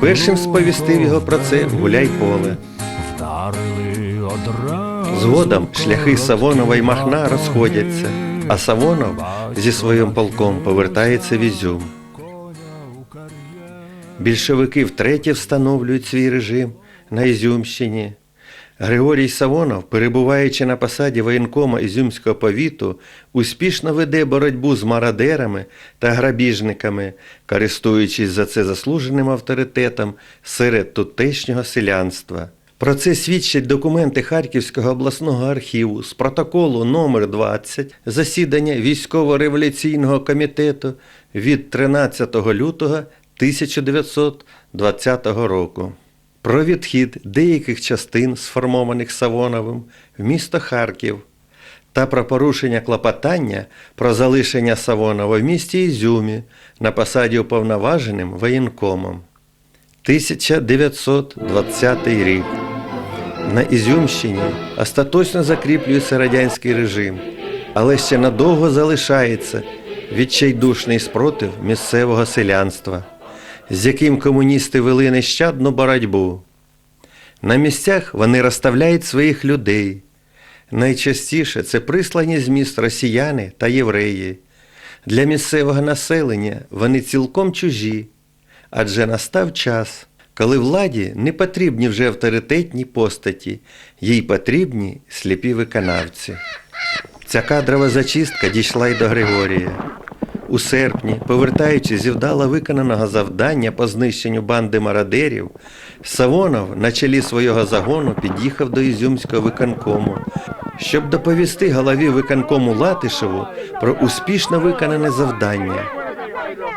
першим сповістив його про це гуляй поле. Згодом шляхи Савонова і Махна розходяться, а Савонов зі своїм полком повертається в Ізюм. Більшовики втретє встановлюють свій режим на Ізюмщині. Григорій Савонов, перебуваючи на посаді воєнкома Ізюмського повіту, успішно веде боротьбу з мародерами та грабіжниками, користуючись за це заслуженим авторитетом серед тутешнього селянства. Про це свідчать документи Харківського обласного архіву з протоколу номер 20 засідання військово-революційного комітету від 13 лютого 1920 року. Про відхід деяких частин, сформованих Савоновим, в місто Харків та про порушення клопотання про залишення Савонова в місті Ізюмі на посаді уповноваженим воєнкомом. 1920 рік. На Ізюмщині остаточно закріплюється радянський режим, але ще надовго залишається відчайдушний спротив місцевого селянства, з яким комуністи вели нещадну боротьбу. На місцях вони розставляють своїх людей. Найчастіше це прислані з міст росіяни та євреї. Для місцевого населення вони цілком чужі, адже настав час, коли владі не потрібні вже авторитетні постаті, їй потрібні сліпі виконавці. Ця кадрова зачистка дійшла й до Григорія. У серпні, повертаючись зі вдало виконаного завдання по знищенню банди мародерів, Савонов на чолі свого загону під'їхав до Ізюмського виконкому, щоб доповісти голові виконкому Латишеву про успішно виконане завдання.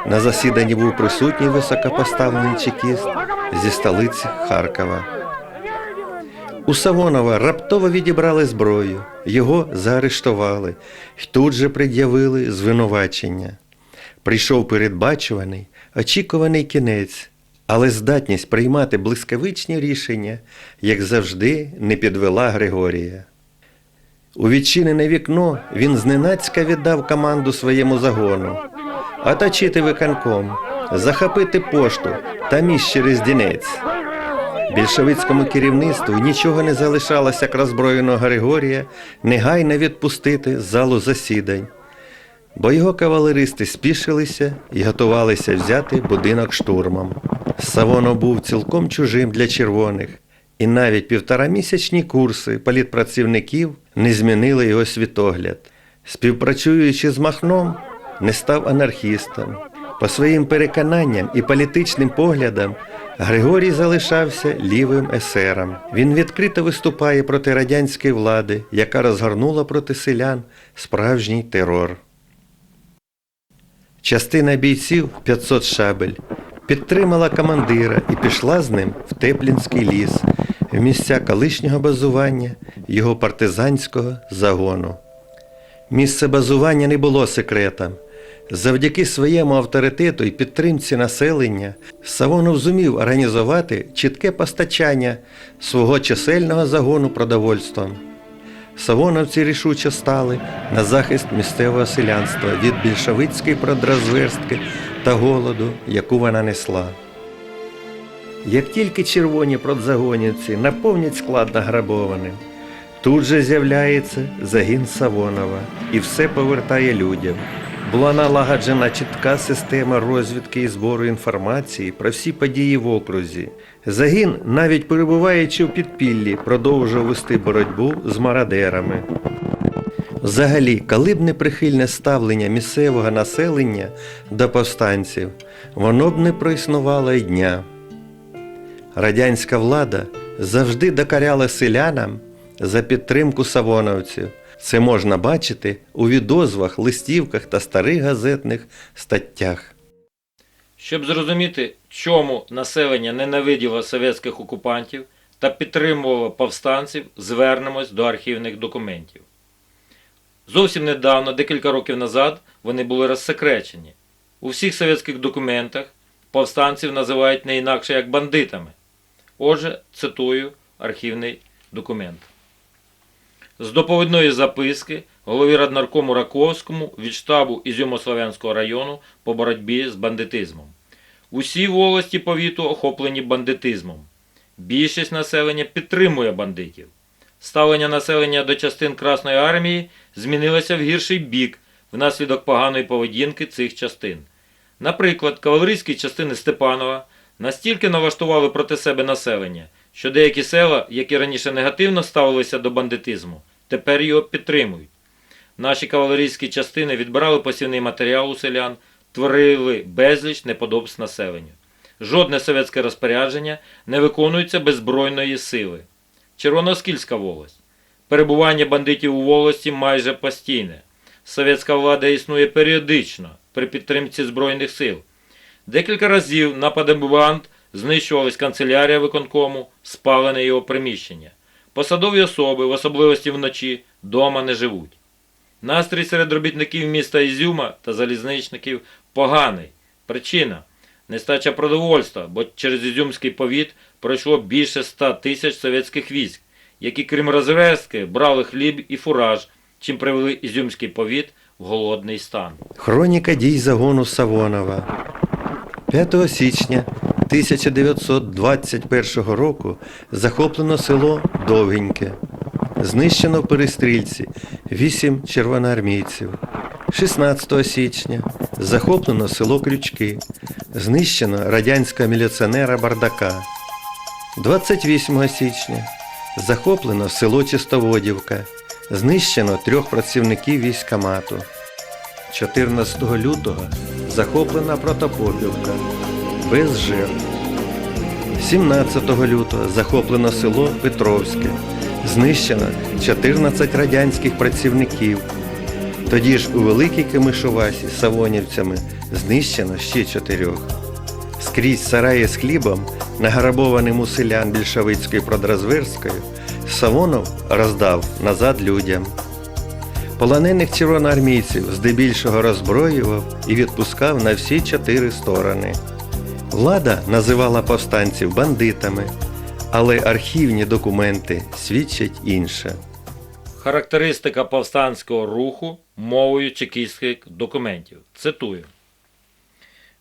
На засіданні був присутній високопоставлений чекіст зі столиці Харкова. У Савонова раптово відібрали зброю, його заарештували і тут же пред'явили звинувачення. Прийшов передбачуваний, очікуваний кінець, але здатність приймати блискавичні рішення, як завжди, не підвела Григорія. У відчинене вікно він зненацька віддав команду своєму загону оточити виконком, захопити пошту та міст через Дінець. Більшовицькому керівництву нічого не залишалося, як роззброєного Григорія негайно відпустити з залу засідань, бо його кавалеристи спішилися і готувалися взяти будинок штурмом. Савонов був цілком чужим для червоних, і навіть півторамісячні курси політпрацівників не змінили його світогляд. Співпрацюючи з Махном, не став анархістом. По своїм переконанням і політичним поглядам Григорій залишався лівим есером. Він відкрито виступає проти радянської влади, яка розгорнула проти селян справжній терор. Частина бійців 500 шабель підтримала командира і пішла з ним в Теплінський ліс, в місця колишнього базування його партизанського загону. Місце базування не було секретом. Завдяки своєму авторитету і підтримці населення Савонов зумів організувати чітке постачання свого чисельного загону продовольством. Савоновці рішуче стали на захист місцевого селянства від більшовицької продразверстки та голоду, яку вона несла. Як тільки червоні продзагонівці наповнять склад награбованим, тут же з'являється загін Савонова і все повертає людям. Була налагоджена чітка система розвідки і збору інформації про всі події в окрузі. Загін, навіть перебуваючи в підпіллі, продовжував вести боротьбу з мародерами. Взагалі, коли б не прихильне ставлення місцевого населення до повстанців, воно б не проіснувало й дня. Радянська влада завжди докаряла селянам за підтримку савоновців. Це можна бачити у відозвах, листівках та старих газетних статтях. Щоб зрозуміти, чому населення ненавиділо совєтських окупантів та підтримувало повстанців, звернемось до архівних документів. Зовсім недавно, декілька років назад, вони були розсекречені. У всіх совєтських документах повстанців називають не інакше як бандитами. Отже, цитую архівний документ. З доповідної записки голові Раднаркому Раковському від штабу Ізюмо-Слов'янського району по боротьбі з бандитизмом. Усі волості повіту охоплені бандитизмом. Більшість населення підтримує бандитів. Ставлення населення до частин Красної армії змінилося в гірший бік внаслідок поганої поведінки цих частин. Наприклад, кавалерійські частини Степанова настільки налаштували проти себе населення, що деякі села, які раніше негативно ставилися до бандитизму, тепер його підтримують. Наші кавалерійські частини відбирали посівний матеріал у селян, творили безліч неподобств населенню. Жодне совєтське розпорядження не виконується без збройної сили. Червоноскільська волость. Перебування бандитів у волості майже постійне. Совєтська влада існує періодично при підтримці Збройних сил. Декілька разів нападами банд знищувались канцелярія виконкому, спалене його приміщення. Посадові особи, в особливості вночі, дома не живуть. Настрій серед робітників міста Ізюма та залізничників поганий. Причина нестача продовольства, бо через Ізюмський повіт пройшло більше 100 тисяч совєтських військ, які крім розрезки брали хліб і фураж, чим привели Ізюмський повіт в голодний стан. Хроніка дій загону Савонова. 5 січня 1921 року захоплено село Довгеньке. Знищено в перестрільці 8 червоноармійців. 16 січня захоплено село Крючки. Знищено радянського міліціонера Бардака. 28 січня захоплено село Чистоводівка. Знищено трьох працівників військкомату. 14 лютого захоплена Протопопівка без жертв. 17 лютого захоплено село Петровське. Знищено 14 радянських працівників. Тоді ж у Великій Кимишувасі савонівцями знищено ще чотирьох. Скрізь сараї з хлібом, награбованим у селян більшовицькою продразверською, Савонов роздав назад людям. Полонених червоноармійців здебільшого роззброював і відпускав на всі чотири сторони. Влада називала повстанців бандитами, але архівні документи свідчать інше. Характеристика повстанського руху мовою чекістських документів. Цитую.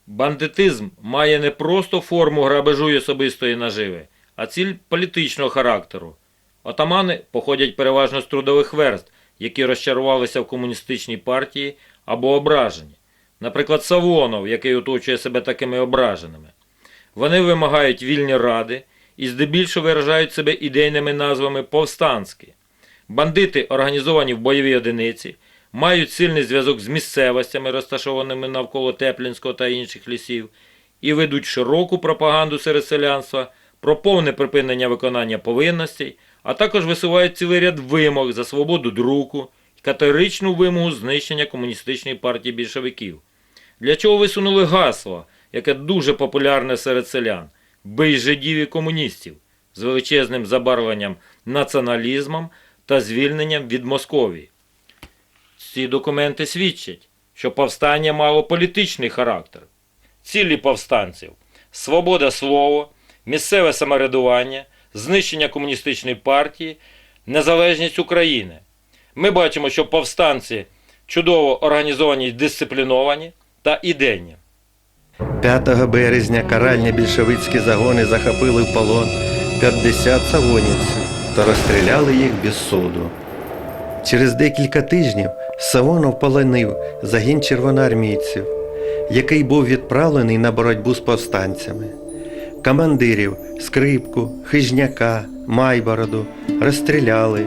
Бандитизм має не просто форму грабежу й особистої наживи, а ціль політичного характеру. Отамани походять переважно з трудових верст, які розчарувалися в комуністичній партії або ображені. Наприклад, Савонов, який оточує себе такими ображеними. Вони вимагають вільні ради і здебільшого виражають себе ідейними назвами повстанські. Бандити, організовані в бойові одиниці, мають сильний зв'язок з місцевостями, розташованими навколо Теплінського та інших лісів, і ведуть широку пропаганду серед селянства про повне припинення виконання повинностей, а також висувають цілий ряд вимог за свободу друку і категоричну вимогу знищення комуністичної партії більшовиків. Для чого висунули гасло, яке дуже популярне серед селян бий жидів і комуністів з величезним забарвленням націоналізмом та звільненням від Московії. Ці документи свідчать, що повстання мало політичний характер. Цілі повстанців свобода слова, місцеве самоврядування, знищення комуністичної партії, незалежність України. Ми бачимо, що повстанці чудово організовані й дисципліновані та ідейні. 5 березня каральні більшовицькі загони захопили в полон 50 савонівців та розстріляли їх без суду. Через декілька тижнів Савонов полонив загін червоноармійців, який був відправлений на боротьбу з повстанцями. Командирів Скрипку, Хижняка, Майбороду розстріляли,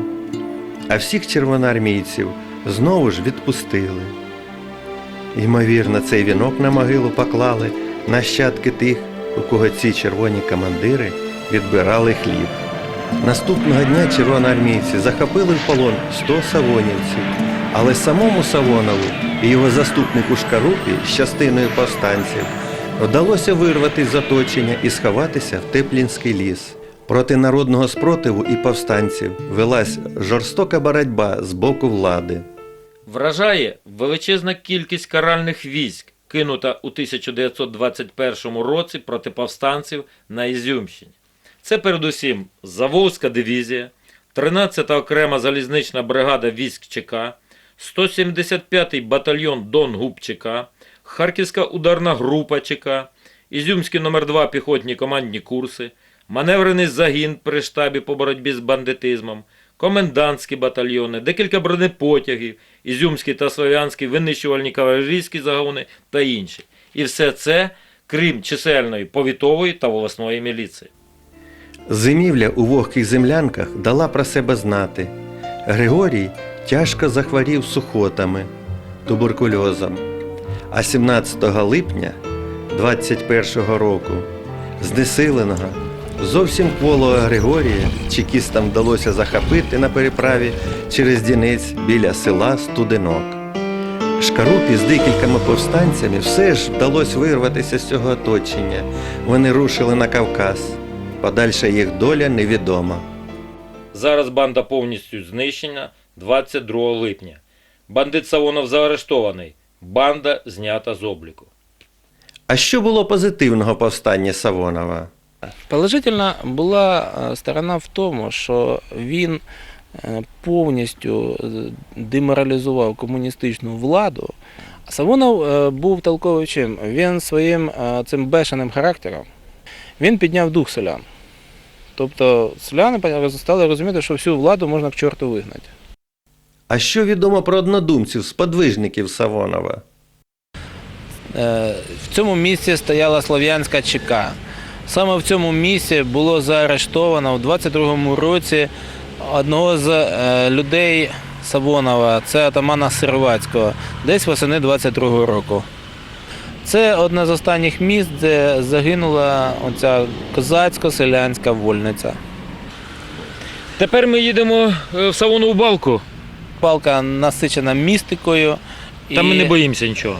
а всіх червоноармійців знову ж відпустили. Ймовірно, цей вінок на могилу поклали нащадки тих, у кого ці червоні командири відбирали хліб. Наступного дня червоноармійці захопили в полон 100 савонівців, але самому Савонову і його заступнику Шкарупі з частиною повстанців вдалося вирвати з оточення і сховатися в Теплінський ліс. Проти народного спротиву і повстанців велась жорстока боротьба з боку влади. Вражає величезна кількість каральних військ, кинута у 1921 році проти повстанців на Ізюмщині. Це передусім Заволзька дивізія, 13-та окрема залізнична бригада військ ЧК, 175-й батальйон Дон ГУП ЧК, Харківська ударна група ЧК Ізюмський номер 2 піхотні командні курси, маневрений загін при штабі по боротьбі з бандитизмом, комендантські батальйони, декілька бронепотягів, ізюмські та слов'янські винищувальні кавалерійські загони та інші. І все це крім чисельної повітової та волосної міліції. Зимівля у вогких землянках дала про себе знати. Григорій тяжко захворів сухотами, туберкульозом. А 17 липня 21-го року знесиленого, зовсім кволого Григорія чекістам вдалося захопити на переправі через Дінець біля села Студенок. Шкарупі з декількома повстанцями все ж вдалося вирватися з цього оточення. Вони рушили на Кавказ. Подальша їх доля невідома. Зараз банда повністю знищена 22 липня. Бандит Савонов заарештований. Банда знята з обліку. А що було позитивного повстання Савонова? Положительна була е, сторона в тому, що він е, повністю е, деморалізував комуністичну владу. Савонов був толковий чим? Він своїм цим бешеним характером він підняв дух селян. Тобто селяни стали розуміти, що всю владу можна к чорту вигнати. А що відомо про однодумців, сподвижників Савонова? Е, В цьому місці стояла Слов'янська ЧК. Саме в цьому місці було заарештовано в 22-му році одного з е, людей Савонова, це атамана Сирвацького, десь восени 22-го року. Це одне з останніх місць, де загинула оця козацько-селянська вольниця. Тепер ми їдемо е, в Савонову балку. Палка насичена містикою. Там ми не боїмося нічого.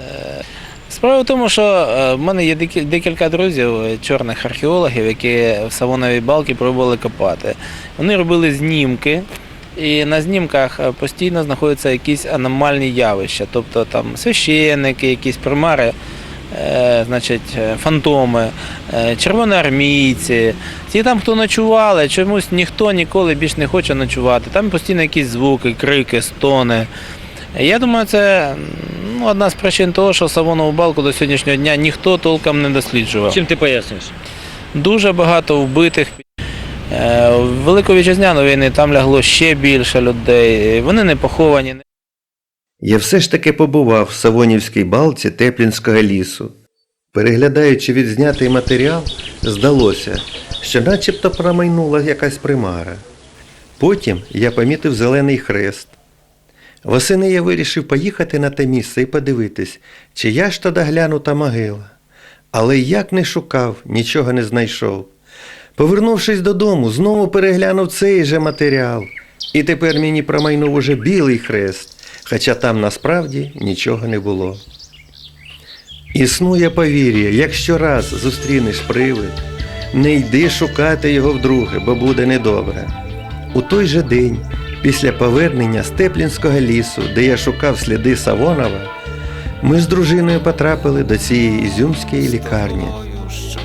Справа в тому, що е, в мене є декілька друзів, е, чорних археологів, які в Савоновій балки пробували копати. Вони робили знімки, і на знімках е, постійно знаходяться якісь аномальні явища, тобто там священники, якісь примари, значить, фантоми, червоноармійці. Ті там, хто ночували, чомусь ніхто ніколи більш не хоче ночувати. Там постійно якісь звуки, крики, стони. Я думаю, це ну, одна з причин того, що Савонову балку до сьогоднішнього дня ніхто толком не досліджував. Чим ти пояснюєш? Дуже багато вбитих. Е, В Велику вітчизняну війни там лягло ще більше людей. Вони не поховані. Я все ж таки побував в Савонівській балці Теплінського лісу. Переглядаючи відзнятий матеріал, здалося, що начебто промайнула якась примара. Потім я помітив зелений хрест. Восени я вирішив поїхати на те місце і подивитись, чия ж то доглянута могила. Але як не шукав, нічого не знайшов. Повернувшись додому, знову переглянув цей же матеріал. І тепер мені промайнув уже білий хрест, хоча там насправді нічого не було. Існує повір'я, якщо раз зустрінеш привид, не йди шукати його вдруге, бо буде недобре. У той же день, після повернення з Теплінського лісу, де я шукав сліди Савонова, ми з дружиною потрапили до цієї ізюмської лікарні.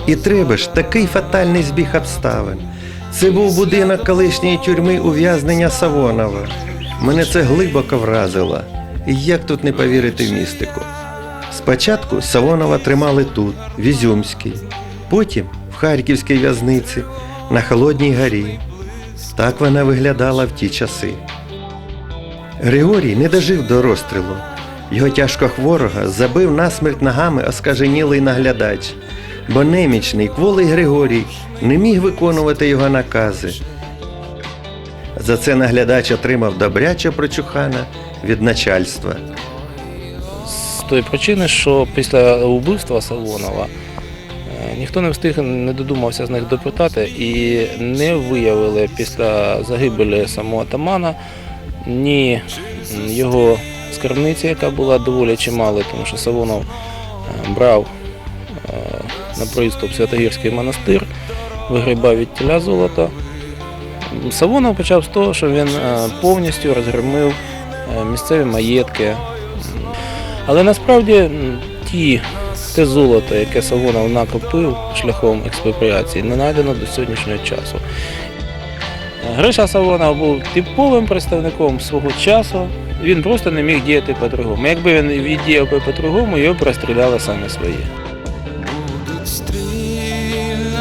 І треба ж такий фатальний збіг обставин. Це був будинок колишньої тюрми ув'язнення Савонова. Мене це глибоко вразило. І як тут не повірити в містику? Спочатку Савонова тримали тут, в Ізюмській, потім в Харківській в'язниці, на Холодній горі. Так вона виглядала в ті часи. Григорій не дожив до розстрілу. Його тяжко хворого забив насмерть ногами оскаженілий наглядач, бо немічний кволий Григорій не міг виконувати його накази. За це наглядач отримав добряче прочухана від начальства. З тої причини, що після вбивства Савонова е, ніхто не встиг, не додумався з них допитати і не виявили після загибелі самого атамана ні його скарбниці, яка була доволі чималою, тому що Савонов е, брав е, на приступ Святогірський монастир, вигрібав від тіля золото. М, Савонов почав з того, що він е, повністю розгромив місцеві маєтки. Але насправді ті, те золото, яке Савонов накопив шляхом експропріації, не знайдено до сьогоднішнього часу. Гриша Савонов був типовим представником свого часу. Він просто не міг діяти по-другому. Якби він віддіяв би по-другому, його б розстріляли саме свої.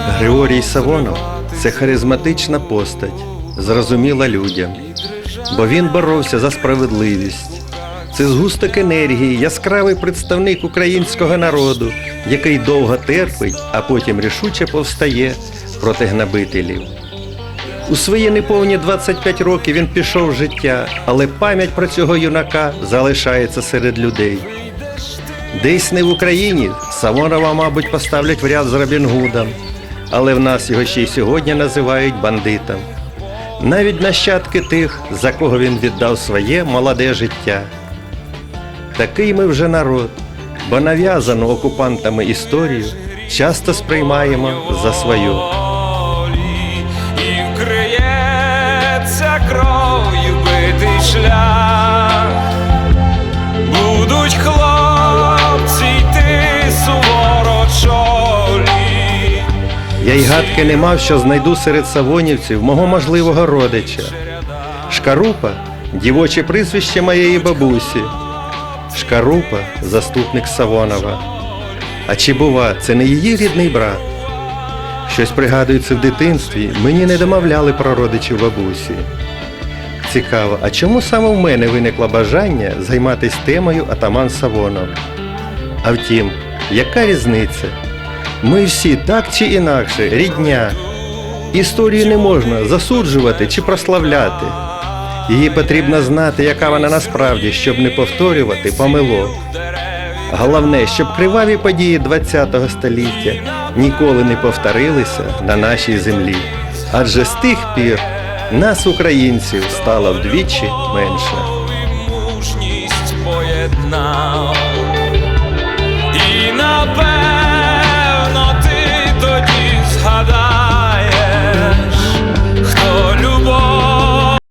Григорій Савонов це харизматична постать, зрозуміла людям, бо він боровся за справедливість. Це згусток енергії, яскравий представник українського народу, який довго терпить, а потім рішуче повстає проти гнобителів. У свої неповні 25 років він пішов з життя, але пам'ять про цього юнака залишається серед людей. Десь не в Україні Савонова, мабуть, поставлять в ряд з Робін Гудом, але в нас його ще й сьогодні називають бандитом. Навіть нащадки тих, за кого він віддав своє молоде життя. Такий ми вже народ, бо нав'язану окупантами історію часто сприймаємо за свою. і вкриється кров'ю битий шлях. Будуть хлопці йти суворо чолі. Я й гадки не мав, що знайду серед савонівців мого можливого родича. Шкарупа дівоче прізвище моєї бабусі. Шкарупа заступник Савонова. А чи бува, це не її рідний брат? Щось пригадується в дитинстві, мені не домовляли про родичів бабусі. Цікаво, а чому саме в мене виникло бажання займатися темою Атаман Савонов? А втім, яка різниця? Ми всі так чи інакше рідня. Історію не можна засуджувати чи прославляти. Її потрібно знати, яка вона насправді, щоб не повторювати помилок. Головне, щоб криваві події ХХ століття ніколи не повторилися на нашій землі. Адже з тих пір нас, українців, стало вдвічі менше. І напевно ти тоді згадав.